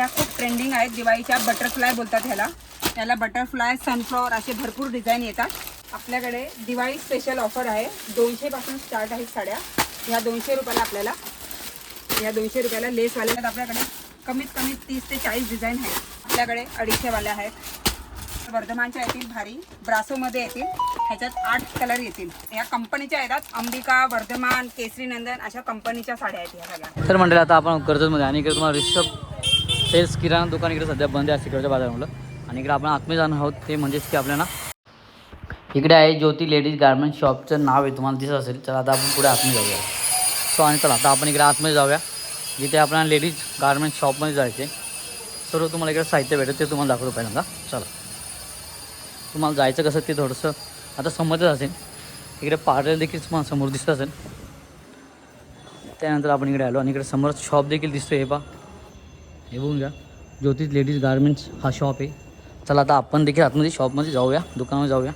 ह्या खूप ट्रेंडिंग आहेत. दिवाळीच्या बटरफ्लाय बोलतात ह्याला. याला बटरफ्लाय सनफ्लॉवर असे भरपूर डिझाईन येतात. आपल्याकडे दिवाळी स्पेशल ऑफर आहे. दोनशेपासून स्टार्ट आहेत साड्या. ह्या दोनशे रुपयाला आपल्याला या दोनशे रुपयाला लेसवाल्या आहेत. आपल्याकडे कमीत कमी तीस ते चाळीस डिझाईन आहेत. आपल्याकडे अडीचशेवाल्या आहेत. वर्धमानच्या येतील भारी. ब्रासोमध्ये येतील. ह्याच्यात आठ कलर येतील. या कंपनीच्या येतात. अंबिका वर्धमान केसरी नंदन अशा कंपनीच्या साड्या आहेत ह्या सगळ्या. तर मंडळी आता आपण कर्जतमध्ये आणि इकडे तुम्हाला रिषभ. सेल्स किराणा दुकान इकडे सध्या बंद आहे सिकडच्या बाजारामुळं. आणि इकडे आपण आतमध्ये जाणार आहोत ते म्हणजेच की आपल्याला इकडे आहे ज्योती लेडीज गार्मेंट शॉपचं नाव आहे तुम्हाला दिसत असेल. चला आता आपण पुढे आतमध्ये जाऊया. सो आणि चला आता आपण इकडे आतमध्ये जाऊया. जिथे आपल्याला लेडीज गार्मेंट शॉपमध्ये जायचे सर्व तुम्हाला इकडे साहित्य भेटेल ते तुम्हाला दाखवतो पहिल्यांदा. चला. तुम्हाला जायचं कसं ते थोडंसं आता समजत असेल. इकडे पार्लर देखील तुम्हाला समोर दिसत असेल. त्यानंतर आपण इकडे आलो आणि इकडे समोर शॉप देखील दिसतो हे पा हे बघून घ्या. ज्योतिष लेडीज गार्मेंट्स हा शॉप आहे. चला आता आपण देखील आतमध्ये शॉपमध्ये जाऊया. दुकानामध्ये जाऊया.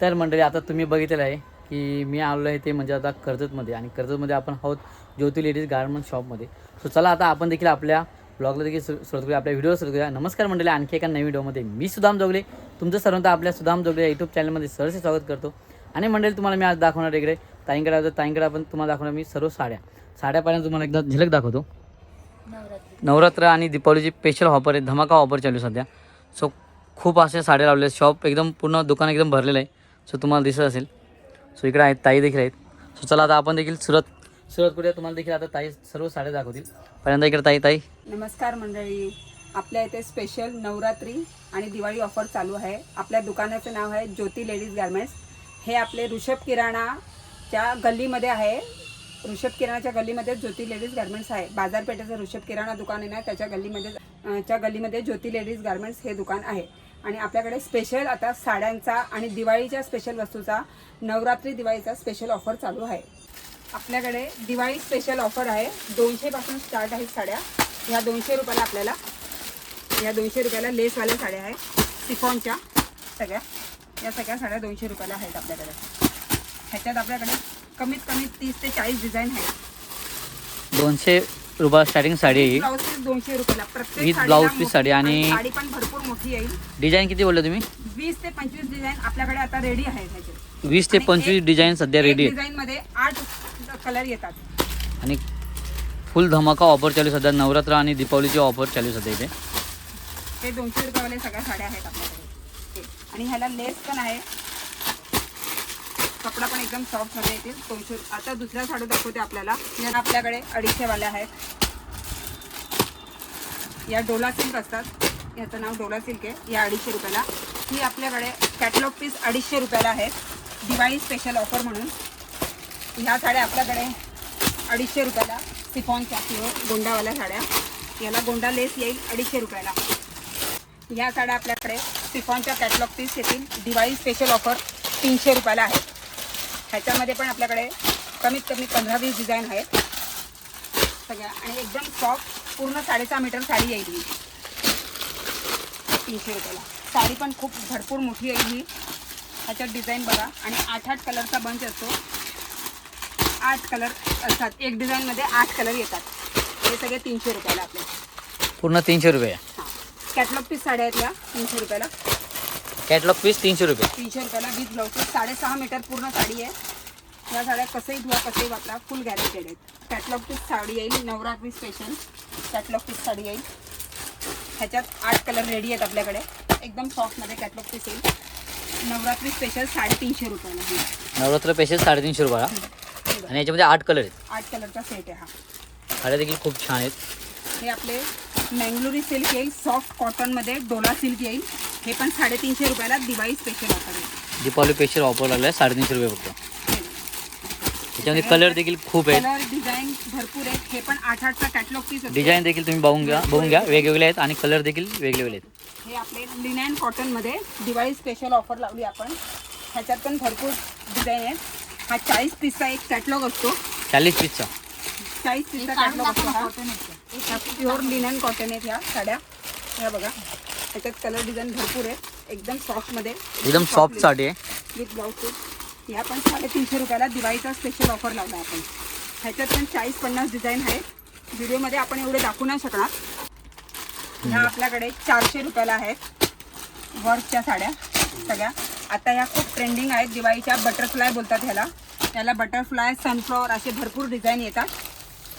तर मंडळी आता तुम्ही बघितलेलं आहे की मी आलो आहे ते म्हणजे आता कर्जतमध्ये आणि कर्जतमध्ये आपण आहोत ज्योती लेडीज गार्मेंट शॉपमध्ये सो चला आता आपण देखील आपल्या ब्लॉगला देखील सुरू सुरुवात करूया आपल्या व्हिडिओ सुरू करूया. नमस्कार मंडळी आणखी एका नवीन व्हिडिओमध्ये मी सुदाम जोगले. तुमचं सर्वांचं आपल्या सुदाम जोगले यूट्यूब चॅनलमध्ये सरसे स्वागत करतो. आणि मंडळी तुम्हाला मी आज दाखवणार इकडे. ताईंकडे आता ताईंकडे आपण तुम्हाला दाखवणार मी सर्व साड्या. साड्यापर्यंत तुम्हाला एकदा झलक दाखवतो. नवरात्र आणि दीपावलीची स्पेशल ऑफर आहे धमाका ऑफर चालू आहे सध्या. सो खूप असे साड्या लावले आहेत. शॉप एकदम पूर्ण दुकान एकदम भरलेलं आहे. सो तुम्हाला दिसत असेल. सो इकडे आहेत ताई देखील आहेत. सो चला आता आपण देखील सुरत सुरत कुठे तुम्हाला देखील आता ताई सर्व साड्या दाखवतील. पहिल्यांदा इकडे ताई ताई. नमस्कार मंडळी. आपल्या इथे स्पेशल नवरात्री आणि दिवाळी ऑफर चालू आहे. आपल्या दुकानाचं नाव आहे ज्योती लेडीज गार्मेंट्स हे आपले ऋषभ किराणाच्या गल्लीमध्ये आहे. ऋषभ किराणाच्या गल्लीमध्ये ज्योती लेडीज गार्मेंट्स आहे. बाजारपेठेचं ऋषभ किराणा दुकान आहे ना त्याच्या गल्लीमध्ये च्या गल्लीमध्ये ज्योती लेडीज गार्मेंट्स हे दुकान आहे. आणि आपल्याकडे स्पेशल आता साड्यांचा आणि दिवाळीच्या स्पेशल वस्तूचा नवरात्री दिवाळीचा स्पेशल ऑफर चालू आहे. आपल्याकडे दिवाळी स्पेशल ऑफर आहे. दोनशेपासून स्टार्ट आहेत साड्या. ह्या दोनशे रुपयाला आपल्याला या दोनशे रुपयाला लेसवाल्या साड्या आहेत. सिफॉनच्या सगळ्या. या सगळ्या साड्या दोनशे रुपयाला आहेत आपल्याकडे. ह्याच्यात आपल्याकडे कमीत कमी तीस ते चाळीस डिझाईन आहेत. दोनशे रुपये स्टार्टिंग साडी आहे ही. ब्लाऊज पीस दोनशे रुपयाला. प्रत्येक With साडीला blouse piece मोठी- साडी आणि- साडी पण भरपूर मोठी येईल डिझाईन किती बोलले तुम्ही? वीस ते पंचवीस डिझाईन आपल्याकडे आता रेडी आहे ह्याचे. वीस ते आणि पंचवीस एक- डिझाईन सध्या रेडी आहेत. डिझाईन मध्ये आठ कलर येतात. आणि फुल धमाका ऑफर चालू आहे सध्या. नवरात्र आणि दीपावलीची ऑफर चालू आहे सध्या इथे. हे दोनशे रुपयावाले सगळ्या साड्या आहेत आपल्याकडे. हे. आणि ह्याला लेस पण आहे. कपडा पण एकदम सॉफ्टमध्ये येतील. दोनशे आता दुसऱ्या साडू दाखवते आपल्याला. या आपल्याकडे अडीचशेवाल्या आहेत. या डोला सिल्क असतात. याचं नाव डोला सिल्क आहे. या अडीचशे रुपयाला. ही आपल्याकडे कॅटलॉग पीस अडीचशे रुपयाला आहेत दिवाळी स्पेशल ऑफर म्हणून. ह्या साड्या आपल्याकडे अडीचशे रुपयाला. सिफॉनच्या किंवा गोंडावाल्या साड्या. याला गोंडा लेस येईल अडीचशे रुपयाला. ह्या साड्या आपल्याकडे सिफॉनच्या कॅटलॉग पीस येतील. दिवाळी स्पेशल ऑफर तीनशे रुपयाला आहेत ह्याच्यामध्ये पण आपल्याकडे कमीत कमी पंधरा वीस डिझाईन आहेत. सगळ्या. आणि एकदम सॉफ्ट पूर्ण साडेसहा मीटर साडी येईल ही. तीनशे रुपयाला. साडी पण खूप भरपूर मोठी येईल ही. ह्याच्यात डिझाईन बघा. आणि आठ आठ कलरचा बंच असतो. आठ कलर असतात. एक डिझाईनमध्ये आठ कलर येतात. हे सगळे तीनशे रुपयाला आपले. पूर्ण तीनशे रुपये. कॅटलॉग पीस साड्या आहेत या. तीनशे रुपयाला. कॅटलॉग पीस तीनशे रुपये. तीनशे रुपयाला वीस ब्लाऊज पीस साडेसहा मीटर पूर्ण साडी आहे. या साड्या कसंही धुवा कसंही वापरा फुल गॅरंटेड आहेत. कॅटलॉग पीस साडी येईल. Navratri special catalogue piece sari येईल. ह्याच्यात आठ कलर रेडी आहेत आपल्याकडे. एकदम सॉफ्टमध्ये कॅटलॉग पीस येईल. नवरात्री स्पेशल साडेतीनशे रुपयाला. नवरात्र पैसे साडेतीनशे रुपयाला. आणि याच्यामध्ये आठ कलर आहेत. आठ कलरचा सेट आहे हा. साड्या देखील खूप छान आहेत. हे आपले मँगलोरी सिल्क येईल. सॉफ्ट कॉटनमध्ये डोला सिल्क येईल. हे पण साडेतीनशे रुपयाला दिवाळी स्पेशल ऑफर आहे. दीपावली स्पेशल ऑफर लागला आहे साडेतीनशे रुपये फक्त. त्याच्यामध्ये कलर देखील खूप आहेत. कलर डिझाईन भरपूर आहेत. हे पण आठ आठचा कॅटलॉग पीस असतो. डिझाईन देखील तुम्ही बघून घ्या बघून घ्या. वेगवेगळे आहेत आणि कलर देखील वेगवेगळे आहेत. हे आपले लिनॅन कॉटनमध्ये दिवाळी स्पेशल ऑफर लावली आपण. ह्याच्यात पण भरपूर डिझाईन आहेत. हा चाळीस पीसचा एक कॅटलॉग असतो. चाळीस पीसचा चाळीस पीसचा कॅटलॉग असतो हा. प्युअर लिनन कॉटन आहेत ह्या साड्या. ह्या बघा. ह्याच्यात कलर डिझाईन भरपूर आहेत एकदम सॉफ्टमध्ये एकदम सॉफ्ट साडी आहे. विथ ब्लाऊज पीस ह्या पण साडेतीनशे रुपयाला दिवाळीचा स्पेशल ऑफर लावला आपण. ह्याच्यात पण चाळीस पन्नास डिझाईन आहेत व्हिडिओमध्ये आपण एवढे दाखवू नाही शकणार. ह्या आपल्याकडे चारशे रुपयाला आहेत. वर्कच्या साड्या सगळ्या. आता ह्या खूप ट्रेंडिंग आहेत. दिवाळीच्या बटरफ्लाय बोलतात ह्याला. याला बटरफ्लाय सनफ्लॉवर असे भरपूर डिझाईन येतात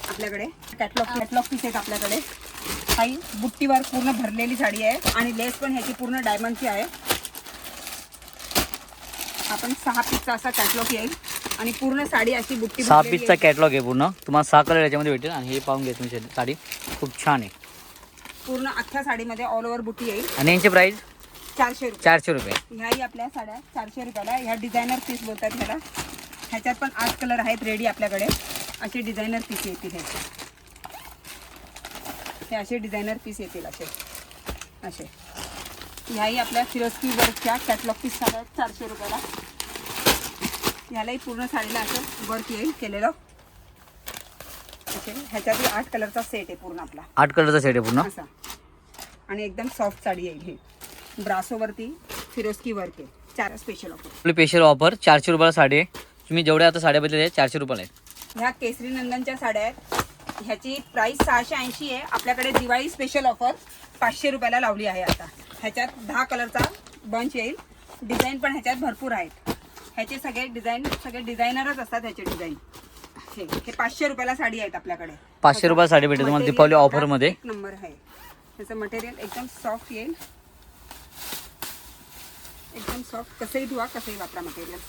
आपल्याकडे. कॅटलॉग कॅटलॉग पीस आहेत आपल्याकडे. काही बुट्टीवर पूर्ण भरलेली साडी आहे आणि लेस पण ह्याची पूर्ण डायमंडची आहे. आपण सहा पीसचा असा कॅटलॉग येईल आणि पूर्ण साडी अशी बुट्टी सहा पीसचा. कॅटलॉग आहे. पूर्ण. तुम्हाला सहा कलर याच्यामध्ये भेटेल आणि हे पाहून घ्या तुम्ही साडी. खूप छान आहे. पूर्ण अख्ख्या साडीमध्ये ऑल ओव्हर बुट्टी येईल. आणि यांची प्राईस चारशे रुपये. चारशे रुपये. ह्याही आपल्या साड्या चारशे रुपयाला. ह्या डिझायनर पीस बोलतात ह्याला. ह्याच्यात पण आठ कलर आहेत रेडी आपल्याकडे. असे डिझायनर पीस येतील हे. हे असे डिझायनर पीस येतील असे. असे. ह्याही आपल्या फिरोस्की वर्कच्या कॅटलॉग पीस साड्या आहेत चारशे रुपयाला. ह्यालाही पूर्ण साडीला असं वर्क येईल केलेलं. असे. ह्याच्यातही आठ कलरचा सेट आहे पूर्ण आपला. आठ कलरचा सेट आहे पूर्ण? असा. आणि एकदम सॉफ्ट साडी येईल ही. ब्रासोवरती फिरोस्की वर्क आहे. चार स्पेशल ऑफर आपली स्पेशल ऑफर चारशे रुपयाला साडी आहे. तुम्ही जेवढ्या आता साड्या बदलल्या आहेत चारशे रुपयाला आहेत. ह्या केसरी नंदनच्या साड्या आहेत. ह्याची प्राइस सहाशे ऐंशी आहे. आपल्याकडे दिवाळी स्पेशल ऑफर पाचशे रुपयाला लावली आहे आता. ह्याच्यात दहा कलरचा बंच येईल. डिझाईन पण ह्याच्यात भरपूर आहेत. ह्याचे सगळे डिझाईन सगळे डिझायनरच असतात ह्याचे डिझाईन हे हे पाचशे रुपयाला साडी आहेत आपल्याकडे. पाचशे रुपयाला साडी भेटेल तुम्हाला दीपावली ऑफरमध्ये एक नंबर आहे. त्याचं मटेरियल एकदम सॉफ्ट येईल. एकदम सॉफ्ट कसंही धुवा कसंही वापरा मटेरियल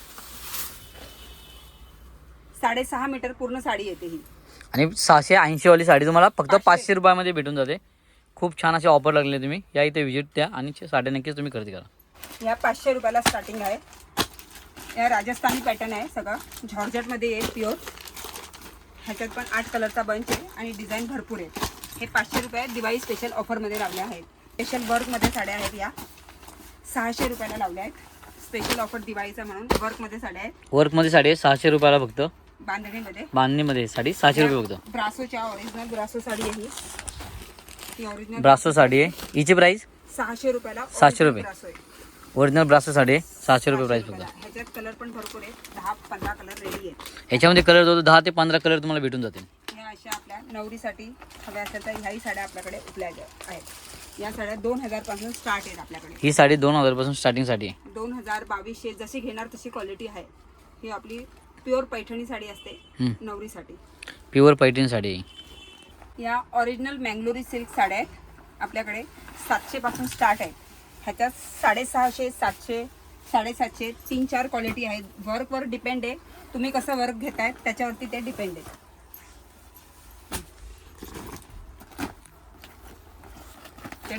साडेसहा मीटर पूर्ण साडी येते ही. आणि सहाशे ऐंशी वाली साडी तुम्हाला फक्त पाचशे. पाचशे रुपयामध्ये भेटून जाते. खूप छान असे ऑफर लागले तुम्ही. या इथे व्हिजिट द्या आणि साड्या नक्कीच तुम्ही खरेदी करा. या पाचशे रुपयाला स्टार्टिंग आहे. या राजस्थानी पॅटर्न आहे सगळं. झॉर्जटमध्ये येईल प्युअर ह्याच्यात पण आठ कलरचा बंच आहे आणि डिझाईन भरपूर आहे. हे पाचशे रुपये दिवाळी स्पेशल ऑफरमध्ये लावल्या आहेत. स्पेशल वर्कमध्ये साड्या आहेत या. सहाशे रुपयाला लावल्या आहेत. स्पेशल ऑफर दिवाळीचा म्हणून वर्कमध्ये साड्या आहेत. वर्कमध्ये साडी आहे सहाशे रुपयाला फक्त. बांधणीमध्ये. बांधणीमध्ये साडी सहाशे रुपये फक्त. ब्रासोच्या ओरिजिनल ब्रासो साडी आहे ही. ओरिजिनल ब्रासो साडी आहे. हिची प्राईस सहाशे रुपयाला सहाशे रुपये. ब्रासो आहे. ओरिजिनल ब्रासो साडी आहे. सहाशे रुपये प्राईस. फक्त. ह्याच्यात कलर पण भरपूर आहेत दहा पंधरा कलर रेडी आहेत याच्यामध्ये कलर जो दहा ते पंधरा कलर तुम्हाला भेटून जातील. ह्या अशा आपल्या नवरीसाठी हव्या असेल तर ह्याही साड्या आपल्याकडे उपलब्ध आहेत. या साड्या दोन हजारपासून स्टार्ट आहेत आपल्याकडे. ही साडी दोन हजारपासून स्टार्टिंगसाठी आहे. दोन हजार बावीसशे जशी घेणार तशी क्वालिटी आहे. ही आपली प्युअर पैठणी साडी असते. नवरीसाठी. प्युअर पैठणी साडी. या ओरिजिनल मँगलोरी सिल्क साड्या आहेत. आपल्याकडे सातशे पासून स्टार्ट आहेत. ह्याच्यात साडेसहाशे सातशे साडेसातशे तीन चार क्वालिटी आहेत. वर्कवर डिपेंड आहे. तुम्ही कसं वर्क घेताय त्याच्यावरती ते डिपेंड आहे.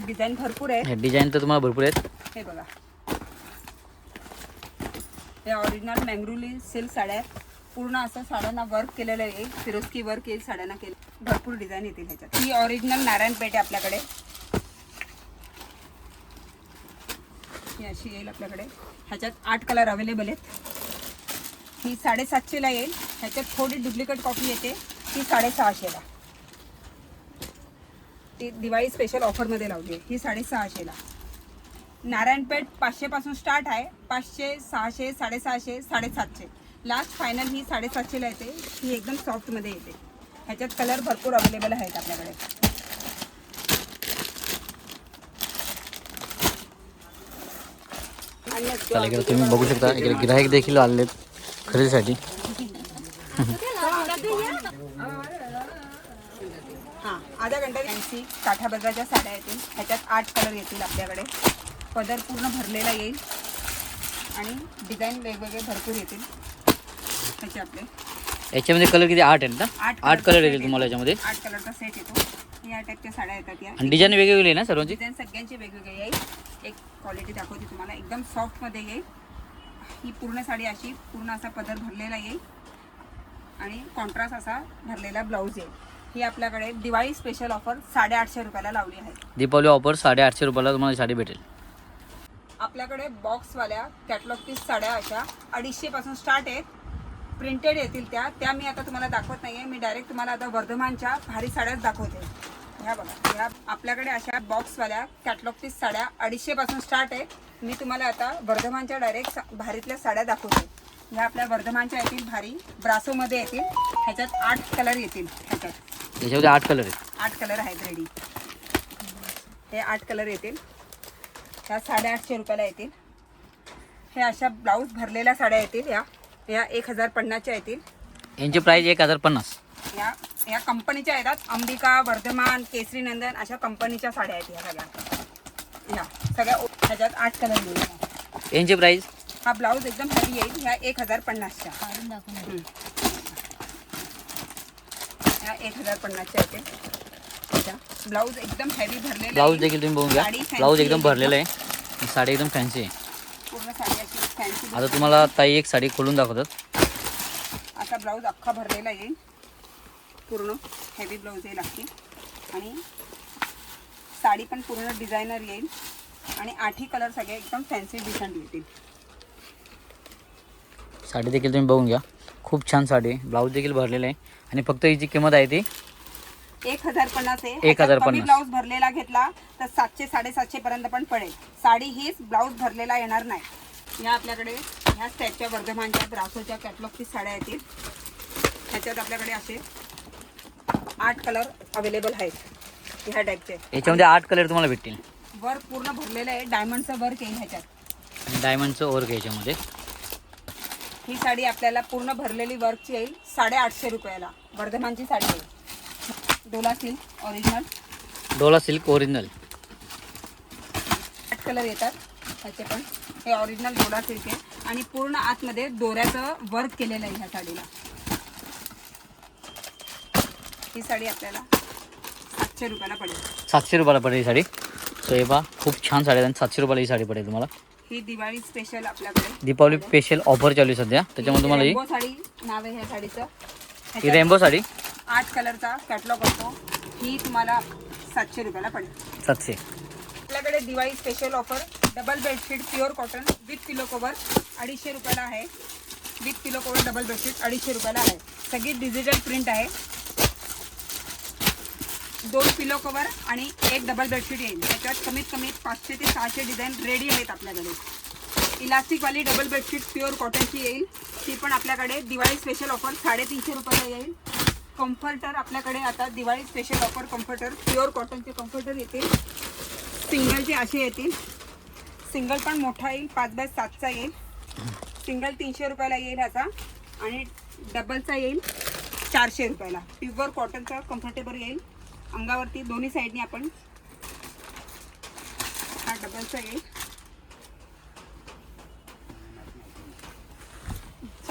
डिझाईन भरपूर आहे हे डिझाईन तर तुम्हाला भरपूर आहेत. हे बघा. हे ऑरिजिनल मँग्रुली सिल्क साड्या आहेत. पूर्ण असं साड्यांना वर्क केलेलं येईल फिरोस्की वर्क येईल साड्यांना केलं. भरपूर डिझाईन येतील ह्याच्यात. ही ऑरिजिनल नारायण पेठ आहे आपल्याकडे. ही अशी येईल आपल्याकडे. ह्याच्यात आठ कलर अवेलेबल आहेत. ही साडेसातशेला येईल. ह्याच्यात थोडी डुप्लिकेट कॉपी येते. ही साडेसहाशेला. ती दिवाळी स्पेशल ऑफरमध्ये लावली आहे. ही साडेसहाशेला. नारायणपेठ पाचशेपासून स्टार्ट आहे. पाचशे सहाशे साडेसहाशे साडेसातशे. लास्ट फायनल ही साडेसातशेला येते. ही एकदम सॉफ्टमध्ये येते. ह्याच्यात कलर भरपूर अवेलेबल आहेत आपल्याकडे. चला इकडे तुम्ही बघू शकता. इकडे गिराईक देखील आलेले आहेत खरेदीसाठी. हां आधा घंटा. फॅन्सी काठा बदलाच्या साड्या येतील. ह्याच्यात आठ कलर येतील आपल्याकडे. पदर पूर्ण भरलेला येईल आणि डिझाईन वेगवेगळे भरपूर येतील ह्याचे आपले. याच्यामध्ये कलर किती? आठ आहेत ना? आठ कलर येतील तुम्हाला. याच्यामध्ये. आठ कलरचा सेट येतो. या टाईपच्या साड्या येतात या. आणि डिझाईन वेगवेगळी आहे ना सर्वांची? डिझाईन सगळ्यांची वेगवेगळे येईल एक क्वालिटी दाखवते तुम्हाला. एकदम सॉफ्टमध्ये येईल. ही पूर्ण साडी अशी पूर्ण असा पदर भरलेला येईल. आणि कॉन्ट्रास्ट असा भरलेला ब्लाऊज येईल. ही आपल्याकडे दिवाळी स्पेशल ऑफर साडेआठशे रुपयाला लावली आहे. दीपावली ऑफर साडेआठशे रुपयाला तुम्हाला साडी भेटेल. आपल्याकडे बॉक्सवाल्या कॅटलॉग पीस साड्या अशा अडीचशे पासून स्टार्ट आहेत. प्रिंटेड येतील त्या. त्या मी आता तुम्हाला दाखवत नाही आहे मी डायरेक्ट तुम्हाला आता वर्धमानच्या भारी साड्याच दाखवते. ह्या बघा. ह्या आपल्याकडे अशा बॉक्सवाल्या कॅटलॉग पीस साड्या अडीचशे पासून स्टार्ट आहे मी तुम्हाला आता वर्धमानच्या डायरेक्ट भारीतल्या साड्या दाखवते. ह्या आपल्या वर्धमानच्या येतील भारी. ब्रासोमध्ये येतील. ह्याच्यात आठ कलर येतील. ह्याच्यात. आठ कलर आहेत. आठ कलर आहेत रेडी हे आठ कलर येतील. ह्या साडेआठशे रुपयाला येतील. हे अशा ब्लाऊज भरलेल्या साड्या येतील या. या एक हजार पन्नासच्या येतील. यांची प्राईस एक हजार पन्नास. या या कंपनीच्या येतात. अंबिका वर्धमान केसरी नंदन अशा कंपनीच्या साड्या आहेत या सगळ्या. या सगळ्या ह्याच्यात आठ कलर येईल यांची प्राईस हा ब्लाऊज एकदम हेवी येईल ह्या एक हजार पन्नासच्या. ह्या एक हजार पन्नासच्या येतील. ब्लाऊज एकदम हेवी भरलेला ब्लाऊज. देखील तुम्ही बघून घ्या. ब्लाऊज एकदम भरलेला आहे. आणि साडी एकदम फॅन्सी आहे. पूर्ण साडी अशी फॅन्सी आता तुम्हाला ताई एक साडी खोलून दाखवतात. असा ब्लाऊज अख्खा भरलेला येईल पूर्ण हेवी ब्लाऊज येईल अख्खी आणि साडी पण पूर्ण डिझायनर येईल. आणि आठही कलर सगळे एकदम फॅन्सी डिसेंट येतील. साडी देखील तुम्ही बघून घ्या. खूप छान साडी आहे. ब्लाऊज देखील भरलेलं आहे. आणि फक्त हिची किंमत आहे ती एक हजार पन्नास आहे. एक हजार कमी पन्नास. ब्लाऊज भरलेला घेतला तर सातशे साडेसातशे पर्यंत पण पडेल. साडी हीच ब्लाऊज भरलेला येणार नाही. या आपल्याकडे ह्या स्टॅपच्या वर्धमानच्या ब्रासोच्या कॅटलॉगची साड्या येतील. ह्याच्यात आपल्याकडे असे आठ कलर अवेलेबल आहेत. ह्या टाईपचे याच्यामध्ये आठ कलर तुम्हाला भेटतील. वर्क पूर्ण भरलेलं आहे. डायमंडचं वर्क येईल ह्याच्यात. आणि डायमंडचं वर्क आहे याच्यामध्ये. ही साडी आपल्याला पूर्ण भरलेली वर्कची येईल साडेआठशे रुपयाला. वर्धमानची साडी येईल Dola silk original Dola silk original colour येतात. ह्याचे पण. हे ओरिजिनल डोला सिल्क आहे. आणि पूर्ण आतमध्ये दोऱ्याचं वर्क केलेलं आहे ह्या साडीला. ही साडी आपल्याला सातशे रुपयाला पडेल. सातशे रुपयाला पडेल ही साडी. सो हे पहा खूप छान साडी आहे आणि सातशे रुपयाला ही साडी पडेल तुम्हाला. ही दिवाळी स्पेशल आपल्याकडे. दीपावली स्पेशल ऑफर चालू आहे सध्या. त्याच्यामध्ये तुम्हाला ही साडी नाव आहे ह्या साडीचं. ही रेनबो साडी. आठ कलरचा कॅटलॉग असतो. ही तुम्हाला सातशे रुपयाला पडेल. सातशे. आपल्याकडे Diwali special offer double bedsheet pure cotton with pillow cover अडीचशे रुपयाला आहे. With pillow cover double bedsheet अडीचशे रुपयाला आहे. सगळी डिजिटल प्रिंट आहे. दोन पिलो कवर आणि एक डबल बेडशीट येईल. त्याच्यात कमीत कमी पाचशे ते सहाशे डिझाईन रेडी आहेत आपल्याकडे. इलास्टिकवाली डबल बेडशीट प्युअर कॉटनची येईल. ती पण आपल्याकडे दिवाळी स्पेशल ऑफर साडेतीनशे रुपयाला येईल. कम्फर्टर आपल्याकडे आता Diwali special offer comforter pure कॉटनचे कम्फर्टर येतील. सिंगलचे असे येतील. सिंगल पण मोठा येईल पाच बाय सातचा येईल. सिंगल तीनशे रुपयाला येईल ह्याचा. आणि डबलचा येईल चारशे रुपयाला. प्युअर कॉटनचा कम्फर्टेबल येईल. अंगावरती दोन्ही साईडने आपण हा डबलचा येईल.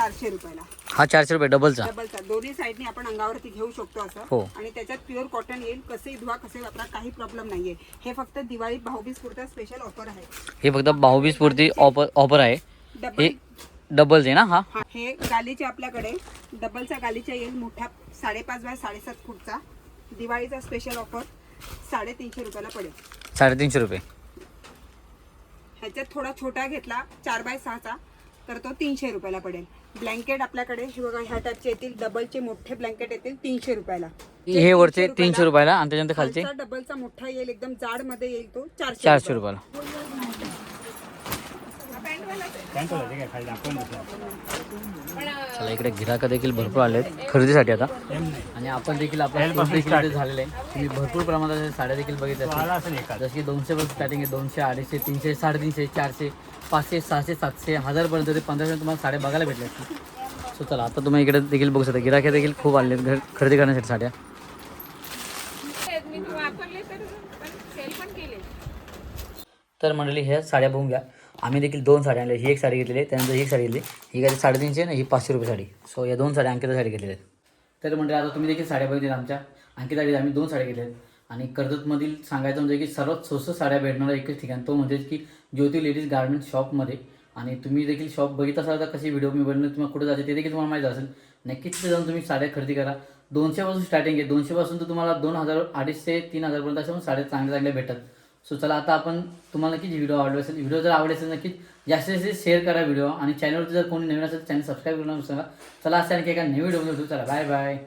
चारशे रुपयाला. हा चारशे रुपये डबलचा? डबलचा. दोन्ही साईडने आपण अंगावरती घेऊ शकतो हो. असं आणि त्याच्यात प्युअर कॉटन येईल. कसे धुवा कसे वापरा काही प्रॉब्लेम नाहीये. हे फक्त दिवाळी भाऊबीज पुरता स्पेशल ऑफर आहे. हे फक्त भाऊबीज पुरती ऑफर ऑफर आहे. डबल. हे आहे ना हा? हा. हे गालीचे आपल्याकडे. डबलचा गालीचा येईल मोठा साडेपाच बाय साडेसात फूटचा. दिवाळीचा स्पेशल ऑफर साडेतीनशे रुपयाला पडेल. साडेतीनशे रुपये. ह्याच्यात थोडा छोटा घेतला चार बाय सहाचा तर तो तीनशे रुपयाला पडेल. ब्लँकेट आपल्याकडे हे बघा ह्या टाईपचे येतील. डबलचे मोठे ब्लँकेट येतील तीनशे रुपयाला. हे वरचे तीनशे रुपयाला. आणि त्याच्यानंतर खालचे? खालचा डबलचा मोठा येईल एकदम जाडमध्ये येईल तो चारशे चारशे रुपयाला. चला इकडे गिराक देखील भरपूर आले आहेत खरेदीसाठी आता. आणि आपण देखील आपल्या देखील झालेलं आहे. तुम्ही भरपूर प्रमाणात साड्या देखील बघितल्या की दोनशे पासून स्टार्टिंग आहे दोनशे अडीचशे तीनशे साडेतीनशे चारशे पाचशे सहाशे सातशे हजारपर्यंत ते पंधराशे तुम्हाला साड्या बघायला भेटल्या असतील. सो चला आता तुम्ही इकडे देखील बघू शकता. गिराक्या देखील खूप आले आहेत घर खरेदी करण्यासाठी साड्या. तर मंडळी ह्या साड्या बघून घ्या. आम्ही देखील दोन साड्या आणल्या. ही एक साडी घेतलेली आहे. त्यानंतर ही एक साडी घेतली. ही काय साडेतीनशे आणि ही पाचशे रुपये साडी. सो या दोन साड्या अंकितासाठी घेतलेल्या आहेत. तर म्हणजे आता तुम्ही देखील साड्या बघितल्या आमच्या. अंकितासाठी आम्ही दोन साड्या घेतल्या आहेत. आणि कर्जतमधील सांगायचं म्हणजे की सर्वात स्वस्त साड्या भेटणारा एकच ठिकाण तो म्हणजे की ज्योती लेडीज गार्मेंट शॉपमध्ये आणि तुम्ही देखील शॉप बघित असाल तर कशी व्हिडिओ मी बनवून तुम्हाला कुठे जाते ते देखील तुम्हाला माहीत असेल. नक्कीच तिथे जाऊन तुम्ही साड्या खरेदी करा. दोनशेपासून स्टार्टिंग आहे. दोनशेपासून तर तुम्हाला दोन हजार अडीचशे तीन हजारपर्यंत अशा पण साड्या चांगल्या चांगल्या भेटतात. सो चला आता आपण तुम्हाला नक्कीच व्हिडिओ आवडला असेल व्हिडिओ जर आवडला असेल नक्कीच जास्तीत जास्त शेअर करा व्हिडिओ आणि चॅनलवरती जर कोणी नवीन असेल चॅनल सबस्क्राईब करून सांगा चला असं आणखी एका नवीन व्हिडिओ चला बाय बाय